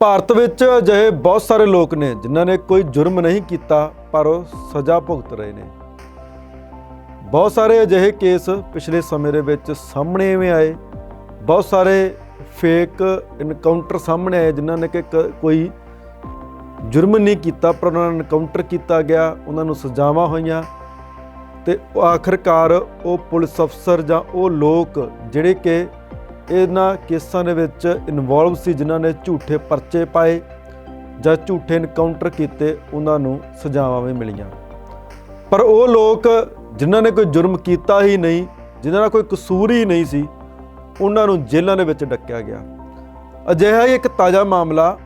ਭਾਰਤ ਵਿੱਚ ਅਜਿਹੇ ਬਹੁਤ ਸਾਰੇ ਲੋਕ ਨੇ ਜਿਨ੍ਹਾਂ ਨੇ ਕੋਈ ਜੁਰਮ ਨਹੀਂ ਕੀਤਾ, ਪਰ ਉਹ ਸਜ਼ਾ ਭੁਗਤ ਰਹੇ ਨੇ। ਬਹੁਤ ਸਾਰੇ ਅਜਿਹੇ ਕੇਸ ਪਿਛਲੇ ਸਮੇਂ ਦੇ ਵਿੱਚ ਸਾਹਮਣੇ ਐਵੇਂ ਆਏ। ਬਹੁਤ ਸਾਰੇ ਫੇਕ ਇਨਕਾਊਂਟਰ ਸਾਹਮਣੇ ਆਏ ਜਿਨ੍ਹਾਂ ਨੇ ਕਿ ਕ- ਕੋਈ ਜੁਰਮ ਨਹੀਂ ਕੀਤਾ, ਪਰ ਉਹਨਾਂ ਨੂੰ ਇਨਕਾਊਂਟਰ ਕੀਤਾ ਗਿਆ, ਉਹਨਾਂ ਨੂੰ ਸਜ਼ਾਵਾਂ ਹੋਈਆਂ। ਤੇ ਉਹ ਆਖਰਕਾਰ ਉਹ ਪੁਲਿਸ ਅਫਸਰ ਜਾਂ ਉਹ ਲੋਕ ਜਿਹੜੇ ਕਿ ਇਹਨਾਂ ਕੇਸਾਂ ਦੇ ਵਿੱਚ ਇਨਵੋਲਵ ਸੀ ਜਿਨ੍ਹਾਂ ਨੇ ਝੂਠੇ ਪਰਚੇ ਪਾਏ ਜਾਂ ਝੂਠੇ ਇਨਕਾਊਂਟਰ ਕੀਤੇ, ਉਹਨਾਂ ਨੂੰ ਸਜ਼ਾਵਾਂ ਵੀ ਮਿਲੀਆਂ। ਪਰ ਉਹ ਲੋਕ ਜਿਨ੍ਹਾਂ ਨੇ ਕੋਈ ਜੁਰਮ ਕੀਤਾ ਹੀ ਨਹੀਂ, ਜਿਨ੍ਹਾਂ ਦਾ ਕੋਈ ਕਸੂਰ ਹੀ ਨਹੀਂ ਸੀ, ਉਹਨਾਂ ਨੂੰ ਜੇਲ੍ਹਾਂ ਦੇ ਵਿੱਚ ਡੱਕਿਆ ਗਿਆ। ਅਜਿਹਾ ਹੀ ਇੱਕ ਤਾਜ਼ਾ ਮਾਮਲਾ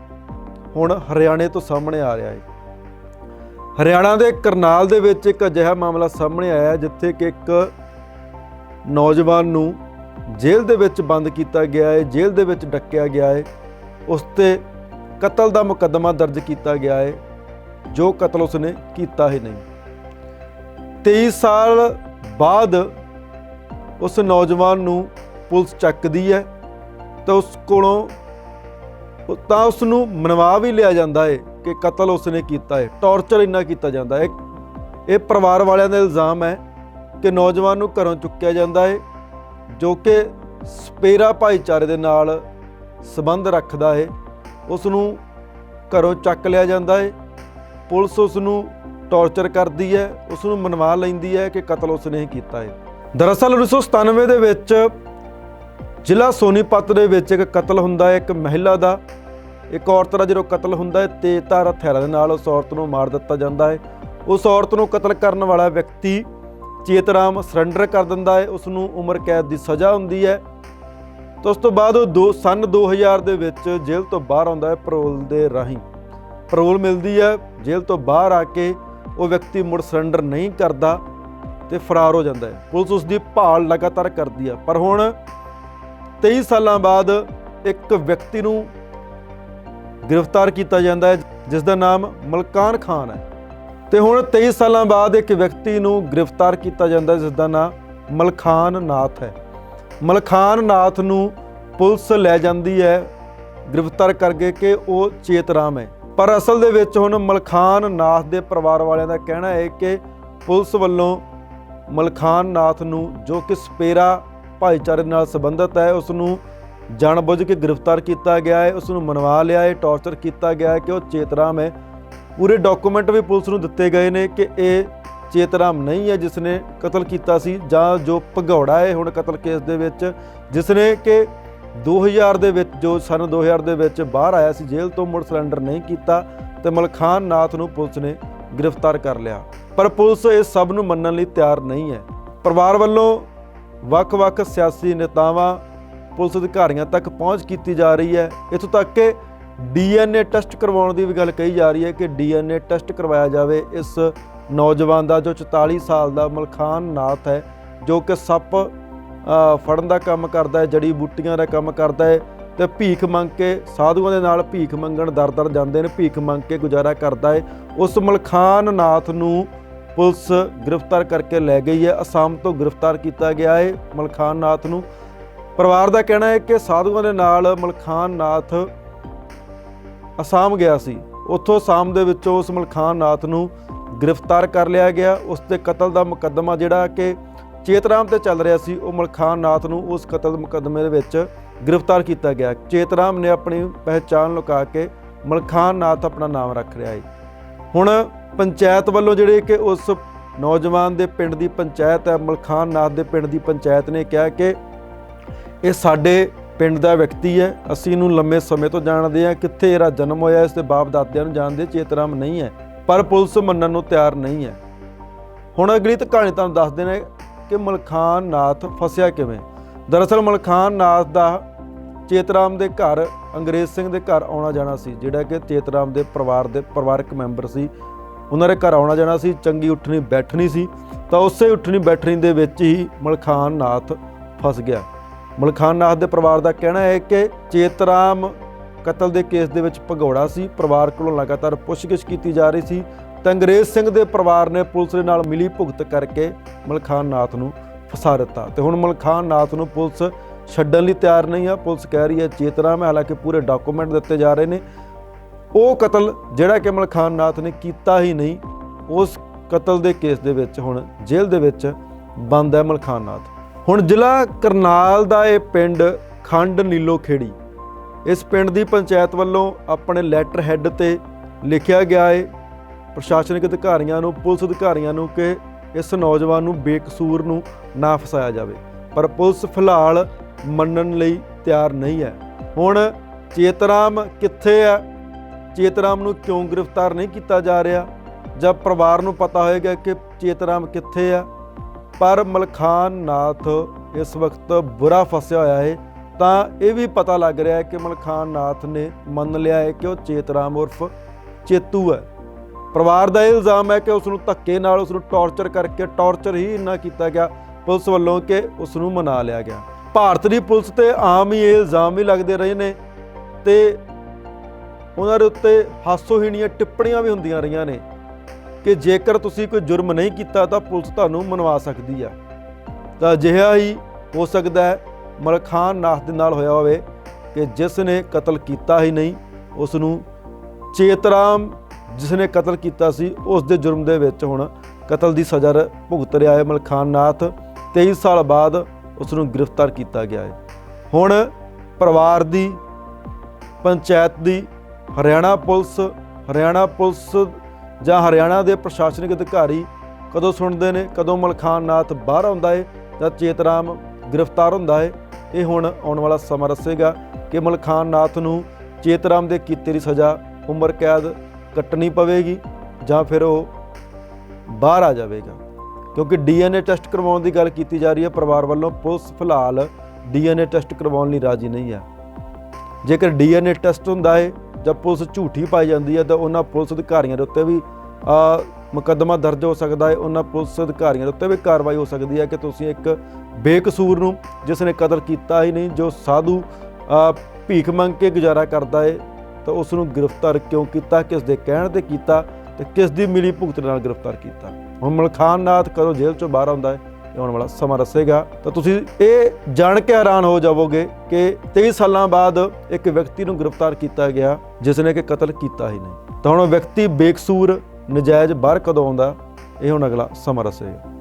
ਹੁਣ ਹਰਿਆਣੇ ਤੋਂ ਸਾਹਮਣੇ ਆ ਰਿਹਾ ਹੈ। ਹਰਿਆਣਾ ਦੇ ਕਰਨਾਲ ਦੇ ਵਿੱਚ ਇੱਕ ਅਜਿਹਾ ਮਾਮਲਾ ਸਾਹਮਣੇ ਆਇਆ, ਜਿੱਥੇ ਕਿ ਇੱਕ ਨੌਜਵਾਨ ਨੂੰ ਜੇਲ੍ਹ ਦੇ ਵਿੱਚ ਬੰਦ ਕੀਤਾ ਗਿਆ ਹੈ, ਜੇਲ੍ਹ ਦੇ ਵਿੱਚ ਡੱਕਿਆ ਗਿਆ ਹੈ। ਉਸ ਤੇ ਕਤਲ ਦਾ ਮੁਕੱਦਮਾ ਦਰਜ ਕੀਤਾ ਗਿਆ ਹੈ, ਜੋ ਕਤਲ ਉਸਨੇ ਕੀਤਾ ਹੀ ਨਹੀਂ। 23 ਸਾਲ ਬਾਅਦ ਉਸ ਨੌਜਵਾਨ ਨੂੰ ਪੁਲਿਸ ਚੱਕਦੀ ਹੈ ਤਾਂ ਉਸ ਕੋਲੋਂ ਤਾਂ ਉਸ ਨੂੰ ਮਨਵਾ ਵੀ ਲਿਆ ਜਾਂਦਾ ਹੈ ਕਿ ਕਤਲ ਉਸਨੇ ਕੀਤਾ ਹੈ। ਟੌਰਚਰ ਇੰਨਾ ਕੀਤਾ ਜਾਂਦਾ ਹੈ। ਇਹ ਪਰਿਵਾਰ ਵਾਲਿਆਂ ਦਾ ਇਲਜ਼ਾਮ ਹੈ ਕਿ ਨੌਜਵਾਨ ਨੂੰ ਘਰੋਂ ਚੁੱਕਿਆ ਜਾਂਦਾ ਹੈ। ਜੋ ਕਿ ਸਪੇਰਾ ਭਾਈਚਾਰੇ ਦੇ ਨਾਲ ਸਬੰਧ ਰੱਖਦਾ ਹੈ ਉਸ ਨੂੰ ਘਰੋਂ ਚੱਕ ਲਿਆ ਜਾਂਦਾ ਹੈ ਪੁਲਿਸ ਉਸ ਨੂੰ ਟੌਰਚਰ ਕਰਦੀ ਹੈ ਉਸ ਨੂੰ ਮਨਵਾ ਲੈਂਦੀ ਹੈ ਕਿ ਕਤਲ ਉਸਨੇ ਹੀ ਕੀਤਾ ਹੈ ਦਰਅਸਲ 1997 ਦੇ ਵਿੱਚ ਜ਼ਿਲ੍ਹਾ ਸੋਨੀਪਤ ਦੇ ਵਿੱਚ ਇੱਕ ਕਤਲ ਹੁੰਦਾ ਹੈ ਇੱਕ ਮਹਿਲਾ ਦਾ। ਇੱਕ ਔਰਤ ਦਾ ਜਦੋਂ ਕਤਲ ਹੁੰਦਾ ਹੈ ਤੇਜ਼ਧਾਰ ਹਥਿਆਰਾਂ ਦੇ ਨਾਲ ਉਸ ਔਰਤ ਨੂੰ ਮਾਰ ਦਿੱਤਾ ਜਾਂਦਾ ਹੈ ਉਸ ਔਰਤ ਨੂੰ ਕਤਲ ਕਰਨ ਵਾਲਾ ਵਿਅਕਤੀ ਚੇਤਰਾਮ ਸਰੈਂਡਰ ਕਰ ਦਿੰਦਾ ਹੈ ਉਸ ਨੂੰ ਉਮਰ ਕੈਦ ਦੀ ਸਜ਼ਾ ਹੁੰਦੀ ਹੈ। ਤੇ ਉਸ ਤੋਂ ਬਾਅਦ ਉਹ ਦੋ, ਸਨ 2000 ਦੇ ਵਿੱਚ ਜੇਲ੍ਹ ਤੋਂ ਬਾਹਰ ਆਉਂਦਾ ਹੈ ਪੈਰੋਲ ਦੇ ਰਾਹੀਂ। ਪੈਰੋਲ ਮਿਲਦੀ ਹੈ, ਜੇਲ੍ਹ ਤੋਂ ਬਾਹਰ ਆ ਕੇ ਉਹ ਵਿਅਕਤੀ ਮੁੜ ਸਰੈਂਡਰ ਨਹੀਂ ਕਰਦਾ ਤੇ ਫਰਾਰ ਹੋ ਜਾਂਦਾ ਹੈ। ਪੁਲਿਸ ਉਸ ਦੀ ਭਾਲ ਲਗਾਤਾਰ ਕਰਦੀ ਹੈ। ਪਰ ਹੁਣ 23 ਸਾਲਾਂ ਬਾਅਦ ਇੱਕ ਵਿਅਕਤੀ ਨੂੰ ਗ੍ਰਿਫਤਾਰ ਕੀਤਾ ਜਾਂਦਾ ਹੈ ਜਿਸ ਦਾ ਨਾਮ ਮਲਕਾਨ ਖਾਨ ਹੈ। ਤੇ ਹੁਣ 23 ਸਾਲਾਂ ਬਾਅਦ ਇੱਕ ਵਿਅਕਤੀ ਨੂੰ ਗ੍ਰਿਫਤਾਰ ਕੀਤਾ ਜਾਂਦਾ ਹੈ ਜਿਸ ਦਾ ਨਾਮ ਮਲਖਾਨ ਨਾਥ ਹੈ। ਮਲਖਾਨ ਨਾਥ ਨੂੰ ਪੁਲਿਸ ਲੈ ਜਾਂਦੀ ਹੈ, ਗ੍ਰਿਫਤਾਰ ਕਰਕੇ ਕਿ ਉਹ ਚੇਤਰਾਮ ਹੈ। ਪਰ ਅਸਲ ਦੇ ਵਿੱਚ ਹੁਣ ਮਲਖਾਨ ਨਾਥ ਦੇ ਪਰਿਵਾਰ ਵਾਲਿਆਂ ਦਾ ਕਹਿਣਾ ਹੈ ਕਿ ਪੁਲਿਸ ਵੱਲੋਂ ਮਲਖਾਨ ਨਾਥ ਨੂੰ ਜੋ ਕਿ ਸਪੇਰਾ ਭਾਈਚਾਰੇ ਨਾਲ ਸੰਬੰਧਿਤ ਹੈ ਉਸ ਨੂੰ ਜਾਣਬੁੱਝ ਕੇ ਗ੍ਰਿਫਤਾਰ ਕੀਤਾ ਗਿਆ ਹੈ ਉਸ ਨੂੰ ਮਨਵਾ ਲਿਆ ਹੈ, ਟੌਰਚਰ ਕੀਤਾ ਗਿਆ ਹੈ ਕਿ ਉਹ ਚੇਤਰਾਮ ਹੈ। ਪੂਰੇ ਡਾਕੂਮੈਂਟ ਵੀ ਪੁਲਿਸ ਨੂੰ ਦਿੱਤੇ ਗਏ ਨੇ ਕਿ ਇਹ ਚੇਤਰਾਮ ਨਹੀਂ ਹੈ ਜਿਸ ਨੇ ਕਤਲ ਕੀਤਾ ਸੀ ਜਾਂ ਜੋ ਭਗੌੜਾ ਹੈ ਹੁਣ ਕਤਲ ਕੇਸ ਦੇ ਵਿੱਚ ਜਿਸ ਨੇ ਕਿ 2000 ਦੇ ਵਿੱਚ, ਜੋ ਸਨ 2000 ਦੇ ਵਿੱਚ ਬਾਹਰ ਆਇਆ ਸੀ, ਜੇਲ੍ਹ ਤੋਂ ਮੁੜ ਸਰੈਂਡਰ ਨਹੀਂ ਕੀਤਾ ਤੇ ਮਲਖਾਨ ਨਾਥ ਨੂੰ ਪੁਲਿਸ ਨੇ ਗ੍ਰਿਫਤਾਰ ਕਰ ਲਿਆ। ਪਰ ਪੁਲਿਸ ਇਹ ਸਭ ਨੂੰ ਮੰਨਣ ਲਈ ਤਿਆਰ ਨਹੀਂ ਹੈ। ਪਰਿਵਾਰ ਵੱਲੋਂ ਵੱਖ-ਵੱਖ ਸਿਆਸੀ ਨੇਤਾਵਾਂ ਪੁਲਿਸ ਅਧਿਕਾਰੀਆਂ ਤੱਕ ਪਹੁੰਚ ਕੀਤੀ ਜਾ ਰਹੀ ਹੈ। ਇੱਥੋਂ ਤੱਕ ਕਿ ਡੀਐਨਏ ਟੈਸਟ ਕਰਵਾਉਣ ਦੀ ਵੀ ਗੱਲ ਕਹੀ ਜਾ ਰਹੀ ਹੈ ਕਿ ਡੀਐਨਏ ਟੈਸਟ ਕਰਵਾਇਆ ਜਾਵੇ। ਇਸ ਨੌਜਵਾਨ ਦਾ ਜੋ 44 ਸਾਲ ਦਾ ਮਲਖਾਨ ਨਾਥ ਹੈ, ਜੋ ਕਿ ਸੱਪ ਫੜਨ ਦਾ ਕੰਮ ਕਰਦਾ ਹੈ, ਜੜੀ ਬੂਟੀਆਂ ਦਾ ਕੰਮ ਕਰਦਾ ਹੈ ਤੇ ਭੀਖ ਮੰਗ ਕੇ ਸਾਧੂਆਂ ਦੇ ਨਾਲ ਭੀਖ ਮੰਗਣ ਦਰ-ਦਰ ਜਾਂਦੇ ਨੇ, ਭੀਖ ਮੰਗ ਕੇ ਗੁਜ਼ਾਰਾ ਕਰਦਾ ਹੈ। ਉਸ ਮਲਖਾਨ ਨਾਥ ਨੂੰ ਪੁਲਿਸ ਗ੍ਰਿਫਤਾਰ ਕਰਕੇ ਲੈ ਗਈ ਹੈ। ਅਸਾਮ ਤੋਂ ਗ੍ਰਿਫਤਾਰ ਕੀਤਾ ਗਿਆ ਹੈ ਮਲਖਾਨ ਨਾਥ ਨੂੰ। ਪਰਿਵਾਰ ਦਾ ਕਹਿਣਾ ਹੈ ਕਿ ਸਾਧੂਆਂ ਦੇ ਨਾਲ ਮਲਖਾਨ ਨਾਥ ਅਸਾਮ ਗਿਆ ਸੀ। ਉੱਥੋਂ ਅਸਾਮ ਦੇ ਵਿੱਚੋਂ ਉਸ ਮਲਖਾਨ ਨਾਥ ਨੂੰ ਗ੍ਰਿਫਤਾਰ ਕਰ ਲਿਆ ਗਿਆ। ਉਸ ਤੇ ਕਤਲ ਦਾ ਮੁਕੱਦਮਾ ਜਿਹੜਾ ਕਿ ਚੇਤਰਾਮ ਤੇ ਚੱਲ ਰਿਹਾ ਸੀ, ਉਹ ਮਲਖਾਨ ਨਾਥ ਨੂੰ ਉਸ ਕਤਲ ਮੁਕੱਦਮੇ ਦੇ ਵਿੱਚ ਗ੍ਰਿਫਤਾਰ ਕੀਤਾ ਗਿਆ। ਚੇਤਰਾਮ ਨੇ ਆਪਣੀ ਪਹਿਚਾਣ ਲੁਕਾ ਕੇ ਮਲਖਾਨ ਨਾਥ ਆਪਣਾ ਨਾਮ ਰੱਖ ਰਿਹਾ ਹੈ। ਹੁਣ ਪੰਚਾਇਤ ਵੱਲੋਂ ਜਿਹੜੇ ਕਿ ਉਸ ਨੌਜਵਾਨ ਦੇ ਪਿੰਡ ਦੀ ਪੰਚਾਇਤ ਹੈ ਮਲਖਾਨ ਨਾਥ ਦੇ ਪਿੰਡ ਦੀ ਪੰਚਾਇਤ ਨੇ ਕਿਹਾ ਕਿ ਇਹ ਸਾਡੇ ਪਿੰਡ ਦਾ ਵਿਅਕਤੀ ਹੈ। ਅਸੀਂ ਇਹਨੂੰ ਲੰਮੇ ਸਮੇਂ ਤੋਂ ਜਾਣਦੇ ਹਾਂ। ਕਿੱਥੇ ਇਹਦਾ ਜਨਮ ਹੋਇਆ, ਇਸ ਦੇ ਬਾਪ ਦਾਦਿਆਂ ਨੂੰ ਜਾਣਦੇ ਚੇਤਰਾਮ ਨਹੀਂ ਹੈ। ਪਰ ਪੁਲਿਸ ਮੰਨਣ ਨੂੰ ਤਿਆਰ ਨਹੀਂ ਹੈ। ਹੁਣ ਅਗਲੀ ਤਾਂ ਕਹਾਣੀ ਤੁਹਾਨੂੰ ਦੱਸਦੇ ਨੇ ਕਿ ਮਲਖਾਨ ਨਾਥ ਫਸਿਆ ਕਿਵੇਂ। ਦਰਅਸਲ ਮਲਖਾਨ ਨਾਥ ਦਾ ਚੇਤਰਾਮ ਦੇ ਘਰ, ਅੰਗਰੇਜ਼ ਸਿੰਘ ਦੇ ਘਰ ਆਉਣਾ ਜਾਣਾ ਸੀ। ਜਿਹੜਾ ਕਿ ਚੇਤਰਾਮ ਦੇ ਪਰਿਵਾਰ ਦੇ ਪਰਿਵਾਰਕ ਮੈਂਬਰ ਸੀ। ਉਹਨਾਂ ਦੇ ਘਰ ਆਉਣਾ ਜਾਣਾ ਸੀ। ਚੰਗੀ ਉੱਠਣੀ ਬੈਠਣੀ ਸੀ। ਤਾਂ ਉਸੇ ਉੱਠਣੀ ਬੈਠਣੀ ਦੇ ਵਿੱਚ ਹੀ ਮਲਖਾਨ ਨਾਥ ਫਸ ਗਿਆ। ਮਲਖਾਨ ਨਾਥ ਦੇ ਪਰਿਵਾਰ ਦਾ ਕਹਿਣਾ ਹੈ ਕਿ ਚੇਤਰਾਮ ਕਤਲ ਦੇ ਕੇਸ ਦੇ ਵਿੱਚ ਭਗੌੜਾ ਸੀ, ਪਰਿਵਾਰ ਕੋਲੋਂ ਲਗਾਤਾਰ ਪੁੱਛਗਿੱਛ ਕੀਤੀ ਜਾ ਰਹੀ ਸੀ। ਤਾਂ ਅੰਗਰੇਜ਼ ਸਿੰਘ ਦੇ ਪਰਿਵਾਰ ਨੇ ਪੁਲਿਸ ਦੇ ਨਾਲ ਮਿਲੀ ਭੁਗਤ ਕਰਕੇ ਮਲਖਾਨ ਨਾਥ ਨੂੰ ਫਸਾ ਦਿੱਤਾ। ਤੇ ਹੁਣ ਮਲਖਾਨ ਨਾਥ ਨੂੰ ਪੁਲਿਸ ਛੱਡਣ ਲਈ ਤਿਆਰ ਨਹੀਂ ਆ। ਪੁਲਿਸ ਕਹਿ ਰਹੀ ਹੈ, ਚੇਤਰਾਮ ਹੈ, ਹਾਲਾਂਕਿ ਪੂਰੇ ਡਾਕੂਮੈਂਟ ਦਿੱਤੇ ਜਾ ਰਹੇ ਨੇ। ਉਹ ਕਤਲ ਜਿਹੜਾ ਕਿ ਮਲਖਾਨ ਨਾਥ ਨੇ ਕੀਤਾ ਹੀ ਨਹੀਂ, ਉਸ ਕਤਲ ਦੇ ਕੇਸ ਦੇ ਵਿੱਚ ਹੁਣ ਜੇਲ੍ਹ ਦੇ ਵਿੱਚ ਬੰਦ ਹੈ ਮਲਖਾਨ ਨਾਥ। ਹੁਣ ਜ਼ਿਲ੍ਹਾ ਕਰਨਾਲ ਦਾ ਇਹ ਪਿੰਡ ਖੰਡ ਨੀਲੋ ਖੇੜੀ। ਇਸ ਪਿੰਡ ਦੀ ਪੰਚਾਇਤ ਵੱਲੋਂ ਆਪਣੇ ਲੈਟਰ ਹੈੱਡ ਤੇ ਲਿਖਿਆ ਗਿਆ ਹੈ ਪ੍ਰਸ਼ਾਸਨਿਕ ਅਧਿਕਾਰੀਆਂ ਨੂੰ, ਪੁਲਿਸ ਅਧਿਕਾਰੀਆਂ ਨੂੰ ਕਿ ਇਸ ਨੌਜਵਾਨ ਨੂੰ ਬੇਕਸੂਰ ਨੂੰ ਨਾ ਫਸਾਇਆ ਜਾਵੇ। ਪਰ ਪੁਲਿਸ ਫਿਲਹਾਲ ਮੰਨਣ ਲਈ ਤਿਆਰ ਨਹੀਂ ਹੈ। ਹੁਣ ਚੇਤਰਾਮ ਕਿੱਥੇ ਹੈ? ਚੇਤਰਾਮ ਨੂੰ ਕਿਉਂ ਗ੍ਰਿਫਤਾਰ ਨਹੀਂ ਕੀਤਾ ਜਾ ਰਿਹਾ? ਜਦ ਪਰਿਵਾਰ ਨੂੰ ਪਤਾ ਹੋਏਗਾ ਕਿ ਚੇਤਰਾਮ ਕਿੱਥੇ ਆ ਪਰ ਮਲਖਾਨ ਨਾਥ ਇਸ ਵਕਤ ਬੁਰਾ ਫਸਿਆ ਹੋਇਆ ਹੈ ਤਾਂ ਇਹ ਵੀ ਪਤਾ ਲੱਗ ਰਿਹਾ ਹੈ ਕਿ ਮਲਖਾਨ ਨਾਥ ਨੇ ਮੰਨ ਲਿਆ ਹੈ ਕਿ ਉਹ ਚੇਤਰਾਮ ਉਰਫ ਚੇਤੂ ਹੈ। ਪਰਿਵਾਰ ਦਾ ਇਹ ਇਲਜ਼ਾਮ ਹੈ ਕਿ ਉਸ ਨੂੰ ਧੱਕੇ ਨਾਲ ਉਸ ਨੂੰ ਟੌਰਚਰ ਕਰਕੇ ਟੌਰਚਰ ਹੀ ਇੰਨਾ ਕੀਤਾ ਗਿਆ, ਪੁਲਿਸ ਵੱਲੋਂ ਕਿ ਉਸ ਨੂੰ ਮਨਾ ਲਿਆ ਗਿਆ। ਭਾਰਤ ਦੀ ਪੁਲਿਸ ਤੇ ਆਮ ਹੀ ਇਹ ਇਲਜ਼ਾਮ ਵੀ ਲੱਗਦੇ ਰਹੇ ਨੇ ਤੇ ਉਹਨਾਂ ਦੇ ਉੱਤੇ ਹਾਸੋਹੀਣੀਆਂ ਟਿੱਪਣੀਆਂ ਵੀ ਹੁੰਦੀਆਂ ਰਹੀਆਂ ਨੇ। ਕਿ ਜੇਕਰ ਤੁਸੀਂ ਕੋਈ ਜੁਰਮ ਨਹੀਂ ਕੀਤਾ ਤਾਂ ਪੁਲਿਸ ਤੁਹਾਨੂੰ ਮਨਵਾ ਸਕਦੀ ਆ। ਤਾਂ ਅਜਿਹਾ ਹੀ ਹੋ ਸਕਦਾ ਹੈ ਮਲਖਾਨ ਨਾਥ ਦੇ ਨਾਲ ਹੋਇਆ ਹੋਵੇ ਕਿ ਜਿਸ ਨੇ ਕਤਲ ਕੀਤਾ ਹੀ ਨਹੀਂ, ਉਸ ਨੂੰ ਚੇਤਰਾਮ ਜਿਸ ਨੇ ਕਤਲ ਕੀਤਾ ਸੀ, ਉਸ ਦੇ ਜੁਰਮ ਦੇ ਵਿੱਚ ਹੁਣ ਕਤਲ ਦੀ ਸਜ਼ਾ ਭੁਗਤ ਰਿਹਾ ਹੈ ਮਲਖਾਨ ਨਾਥ। 23 ਸਾਲ ਬਾਅਦ ਉਸ ਨੂੰ ਗ੍ਰਿਫਤਾਰ ਕੀਤਾ ਗਿਆ ਹੈ। ਹੁਣ ਪਰਿਵਾਰ ਦੀ, ਪੰਚਾਇਤ ਦੀ, ਹਰਿਆਣਾ ਪੁਲਿਸ ਹਰਿਆਣਾ ਪੁਲਿਸ ਜਾਂ ਹਰਿਆਣਾ ਦੇ ਪ੍ਰਸ਼ਾਸਨਿਕ ਅਧਿਕਾਰੀ ਕਦੋਂ ਸੁਣਦੇ ਨੇ, ਕਦੋਂ ਮਲਖਾਨ ਨਾਥ ਬਾਹਰ ਆਉਂਦਾ ਹੈ ਜਾਂ ਚੇਤਰਾਮ ਗ੍ਰਿਫਤਾਰ ਹੁੰਦਾ ਹੈ ਇਹ ਹੁਣ ਆਉਣ ਵਾਲਾ ਸਮਾਂ ਦੱਸੇਗਾ ਕਿ ਮਲਖਾਨ ਨਾਥ ਨੂੰ ਚੇਤਰਾਮ ਦੇ ਕੀਤੇ ਦੀ ਸਜ਼ਾ ਉਮਰ ਕੈਦ ਕੱਟਣੀ ਪਵੇਗੀ ਜਾਂ ਫਿਰ ਉਹ ਬਾਹਰ ਆ ਜਾਵੇਗਾ। ਕਿਉਂਕਿ ਡੀਐਨਏ ਟੈਸਟ ਕਰਵਾਉਣ ਦੀ ਗੱਲ ਕੀਤੀ ਜਾ ਰਹੀ ਹੈ, ਪਰਿਵਾਰ ਵੱਲੋਂ ਪੁਲਿਸ ਫਿਲਹਾਲ ਡੀਐਨਏ ਟੈਸਟ ਕਰਵਾਉਣ ਲਈ ਰਾਜੀ ਨਹੀਂ ਹੈ। ਜੇਕਰ ਡੀਐਨਏ ਟੈਸਟ ਹੁੰਦਾ ਹੈ ਜਾਂ ਪੁਲਿਸ ਝੂਠੀ ਪਾਈ ਜਾਂਦੀ ਹੈ, ਤਾਂ ਉਹਨਾਂ ਪੁਲਿਸ ਅਧਿਕਾਰੀਆਂ ਦੇ ਉੱਤੇ ਵੀ ਮੁਕੱਦਮਾ ਦਰਜ ਹੋ ਸਕਦਾ ਹੈ। ਉਹਨਾਂ ਪੁਲਿਸ ਅਧਿਕਾਰੀਆਂ ਦੇ ਉੱਤੇ ਵੀ ਕਾਰਵਾਈ ਹੋ ਸਕਦੀ ਹੈ ਕਿ ਤੁਸੀਂ ਇੱਕ ਬੇਕਸੂਰ ਨੂੰ ਜਿਸ ਨੇ ਕਤਲ ਕੀਤਾ ਹੀ ਨਹੀਂ, ਜੋ ਸਾਧੂ ਭੀਖ ਮੰਗ ਕੇ ਗੁਜ਼ਾਰਾ ਕਰਦਾ ਹੈ, ਤਾਂ ਉਸ ਨੂੰ ਗ੍ਰਿਫਤਾਰ ਕਿਉਂ ਕੀਤਾ, ਕਿਸ ਦੇ ਕਹਿਣ ਤੇ ਕੀਤਾ ਤੇ ਕਿਸ ਦੀ ਮਿਲੀ ਭੁਗਤ ਨਾਲ ਗ੍ਰਿਫਤਾਰ ਕੀਤਾ। ਹੁਣ ਮਲਖਾਨ ਨਾਥ ਕਦੋਂ ਜੇਲ੍ਹ ਚੋਂ ਬਾਹਰ ਆਉਂਦਾ ਹੈ, ਇਹ ਆਉਣ ਵਾਲਾ ਸਮਾਂ ਦੱਸੇਗਾ। ਤਾਂ ਤੁਸੀਂ ਇਹ ਜਾਣ ਕੇ ਹੈਰਾਨ ਹੋ ਜਾਵੋਗੇ ਕਿ 23 ਸਾਲਾਂ ਬਾਅਦ ਇੱਕ ਵਿਅਕਤੀ ਨੂੰ ਗ੍ਰਿਫਤਾਰ ਕੀਤਾ ਗਿਆ, ਜਿਸ ਨੇ ਕਿ ਕਤਲ ਕੀਤਾ ਹੀ ਨਹੀਂ। ਤਾਂ ਹੁਣ ਉਹ ਵਿਅਕਤੀ ਬੇਕਸੂਰ ਨਜਾਇਜ਼ ਬਾਹਰ ਕਦੋਂ ਆਉਂਦਾ? ਇਹ ਹੁਣ ਅਗਲਾ ਸਮਾਂ ਦੱਸੇਗਾ